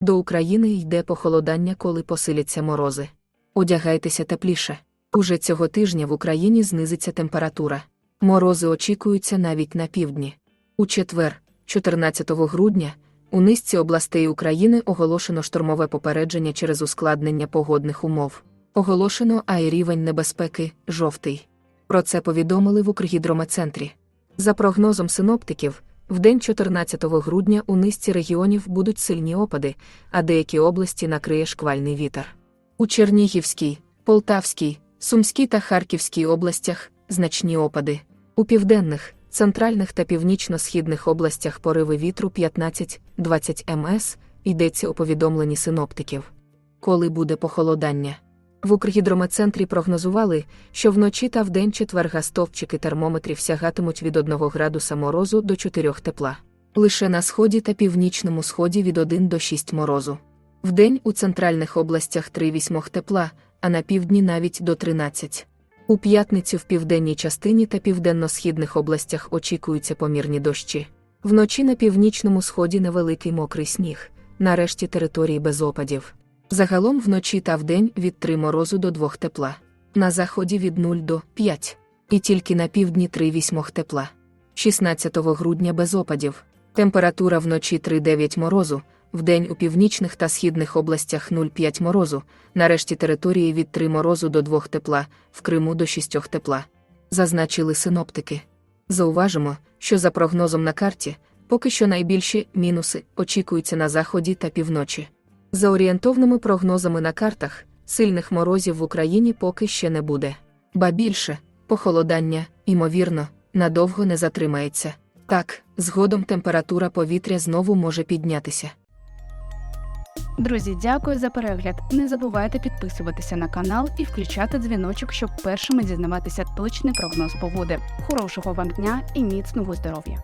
До України йде похолодання, коли посиляться морози. Одягайтеся тепліше. Уже цього тижня в Україні знизиться температура. Морози очікуються навіть на півдні. У четвер, 14 грудня, у низці областей України оголошено штормове попередження через ускладнення погодних умов. Оголошено ай рівень небезпеки жовтий. Про це повідомили в Укргідрометцентрі. За прогнозом синоптиків, в день 14 грудня у низці регіонів будуть сильні опади, а деякі області накриє шквальний вітер. У Чернігівській, Полтавській, Сумській та Харківській областях значні опади. У південних, центральних та північно-східних областях пориви вітру 15-20 МС йдеться у повідомленні синоптиків. Коли буде похолодання? В Укргідрометцентрі прогнозували, що вночі та вдень четверга стовпчики термометрів сягатимуть від 1 градуса морозу до 4 тепла. Лише на сході та північному сході від 1 до 6 морозу. Вдень у центральних областях 3-8 тепла, а на півдні навіть до 13. У п'ятницю в південній частині та південно-східних областях очікуються помірні дощі. Вночі на північному сході невеликий мокрий сніг, нарешті території без опадів. Загалом вночі та вдень від 3 морозу до 2 тепла. На заході від 0 до 5. І тільки на півдні 3-8 тепла. 16 грудня без опадів. Температура вночі 3-9 морозу, вдень у північних та східних областях 0,5 морозу, нарешті території від 3 морозу до 2 тепла, в Криму до 6 тепла. Зазначили синоптики. Зауважимо, що за прогнозом на карті, поки що найбільші мінуси очікуються на заході та півночі. За орієнтовними прогнозами на картах, сильних морозів в Україні поки ще не буде. Ба більше, похолодання, ймовірно, надовго не затримається. Так, згодом температура повітря знову може піднятися. Друзі, дякую за перегляд. Не забувайте підписуватися на канал і включати дзвіночок, щоб першими дізнаватися точний прогноз погоди. Хорошого вам дня і міцного здоров'я!